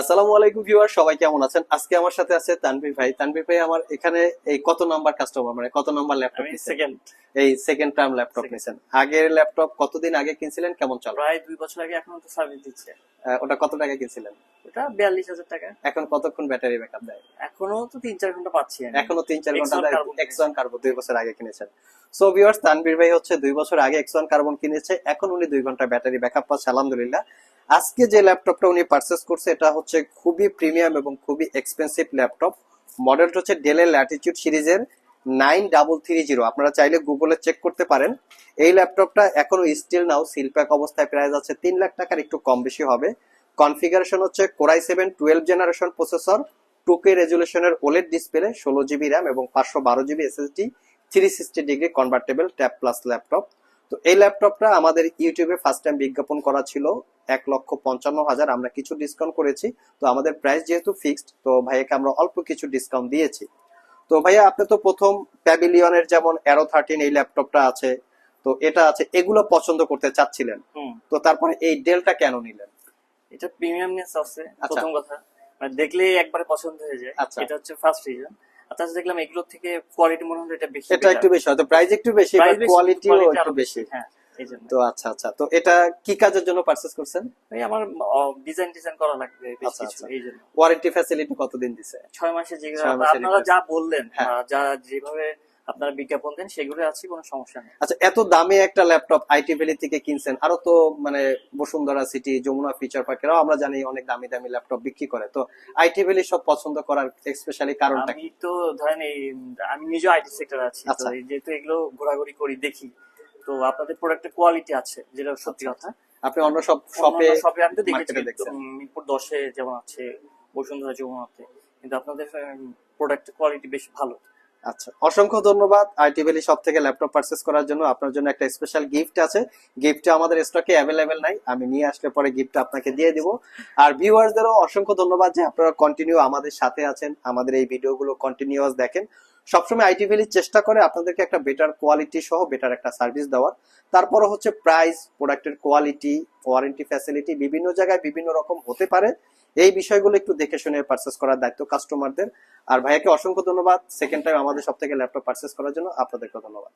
আসসালামু আলাইকুম ভিউয়ার সবাই কেমন আছেন? আজকে আমার সাথে আছে তানভীর ভাই। তানভীর ভাই আমার এখানে এই কত নাম্বার কাস্টমার মানে কত নাম্বার ল্যাপটপ সেকেন্ড এই সেকেন্ড টার্ম ল্যাপটপ নিছেন। আগের ল্যাপটপ কতদিন আগে কিনছিলেন? কেমন চলে? প্রায় দুই বছর আগে এখন তো সার্ভিস দিচ্ছে। ওটা কত টাকা কিনছিলেন? ওটা বিয়াল্লিশ হাজার টাকা। এখন কতক্ষণ ব্যাটারি ব্যাকআপ দেয়? এখনও তো তিন চার ঘণ্টা পাচ্ছি। এখনও তিন চার ঘণ্টা X1 দেয়। Carbon এক্স ওয়ান কার্বন দুই বছর আগে কিনেছেন। সো ভিউয়ার্স তানভীর ভাই হচ্ছে দুই বছর আগে এক্স ওয়ান কার্বন কিনেছে। এখন উনি দুই ঘণ্টা ব্যাটারি ব্যাকআপ পাচ্ছে আলহামদুলিল্লাহ। আজকে যে ল্যাপটপটা উনি পারচেস করছে, এটা হচ্ছে খুবই প্রিমিয়াম এবং খুবই এক্সপেন্সিভ ল্যাপটপ। মডেলটা হচ্ছে ডেলের ল্যাটিটিউড সিরিজের নাইন ডাবল থ্রি জিরো আপনারা চাইলে গুগলে চেক করতে পারেন। এই ল্যাপটপটা এখনও স্টিল নাও সিলপ্যাক অবস্থায় প্রাইস আছে তিন লাখ টাকার, একটু কম বেশি হবে। কনফিগারেশন হচ্ছে core i seven twelve generation processor two K রেজুলেশনের OLED display ষোলো জিবি র্যাম এবং পাঁচশো বারো GB SSD three sixty degree convertible tab plus laptop তো এই ল্যাপটপটা আমাদের ইউটিউবে ফার্স্ট টাইম বিজ্ঞাপন করা ছিল এক লক্ষ পঞ্চান্ন হাজার। আমরা কিছু ডিসকাউন্ট করেছি। তো আমাদের প্রাইস যেহেতু ফিক্সড তো ভাইয়াকে আমরা অল্প কিছু ডিসকাউন্ট দিয়েছি। তো ভাইয়া আপনি তো প্রথম প্যাভিলিয়নের যেমন অ্যারো থার্টিন এই ল্যাপটপটা আছে তো এটা আছে এগুলো পছন্দ করতে চাচ্ছিলেন। তো তারপরে এই ডেলটা কেন নিলেন? এটা প্রিমিয়ামনেস আছে আচ্ছা। প্রথম কথা। মানে দেখলে একবারে পছন্দ হয়ে যায়। আচ্ছা। এটা হচ্ছে ফার্স্ট রিজন তাছাড়া দেখলাম এগুলোর থেকে কোয়ালিটি মনে হলো এটা বেশি এটা একটু বেশি হয়তো প্রাইস একটু বেশি বাট কোয়ালিটিও একটু বেশি হ্যাঁ তো আচ্ছা আচ্ছা তো এটা কি কাজের জন্য পারচেস করছেন? এই আমার ডিজাইন ডিজাইন করা লাগবে বেশ আচ্ছা, কিছু আচ্ছা। এই জন্য। ওয়ারেন্টি ফ্যাসিলিটি কতদিন দিছে? ছয় মাসে যে আপনারা যা বললেন হ্যাঁ। যা যেভাবে আপনারা বিজ্ঞাপন দেন সেগুলো আছে কোনো সমস্যা নেই। আচ্ছা এত দামে একটা ল্যাপটপ আইটি ভ্যালি থেকে কিনছেন আরও তো মানে বসুন্ধরা সিটি যমুনা ফিচার পার্কেরাও আমরা জানি অনেক দামি দামি ল্যাপটপ বিক্রি করে। তো আইটি ভ্যালি সব পছন্দ করার স্পেশালি কারণটা আমি তো ধরেন এই আমি নিজেও আইটি সেক্টর আছি তো আচ্ছা। যেহেতু এগুলো ঘোরাঘুরি করি দেখি। তো আপনাদের প্রোডাক্টের কোয়ালিটি আছে যেটা সত্যি কথা। আপনি অন্য সব শপে শপে আমি তো দেখেছি মিরপুর দশে যেমন আছে বসুন্ধরা যমুনাতে। কিন্তু আপনাদের প্রোডাক্টের কোয়ালিটি বেশ ভালো। আচ্ছা অসংখ্য ধন্যবাদ। আইটি ভ্যালি সব থেকে ল্যাপটপ পারচেস করার জন্য আপনার জন্য একটা স্পেশাল গিফট আছে। গিফটটা আমাদের স্টকে অ্যাভেলেবেল নাই। আমি নিয়ে আসলে পরে গিফটটা আপনাকে দিয়ে দিব। আর ভিউয়ারদেরও অসংখ্য ধন্যবাদ যে আপনারা কন্টিনিউ আমাদের সাথে আছেন, আমাদের এই ভিডিওগুলো কন্টিনিউয়াস দেখেন। সবসময় আইটি ভ্যালি চেষ্টা করে আপনাদেরকে একটা বেটার কোয়ালিটি সহ বেটার একটা সার্ভিস দেওয়ার। তারপরে হচ্ছে প্রাইস প্রোডাক্টের কোয়ালিটি ওয়ারেন্টি ফ্যাসিলিটি বিভিন্ন জায়গায় বিভিন্ন রকম হতে পারে। এই বিষয়গুলো একটু দেখে শুনে পারচেস করার দায়িত্ব কাস্টমারদের আর ভাইয়াকে অসংখ্য ধন্যবাদ। সেকেন্ড টাইম আমাদের সব থেকে ল্যাপটপ পারচেস করার জন্য আপনাদেরকে ধন্যবাদ।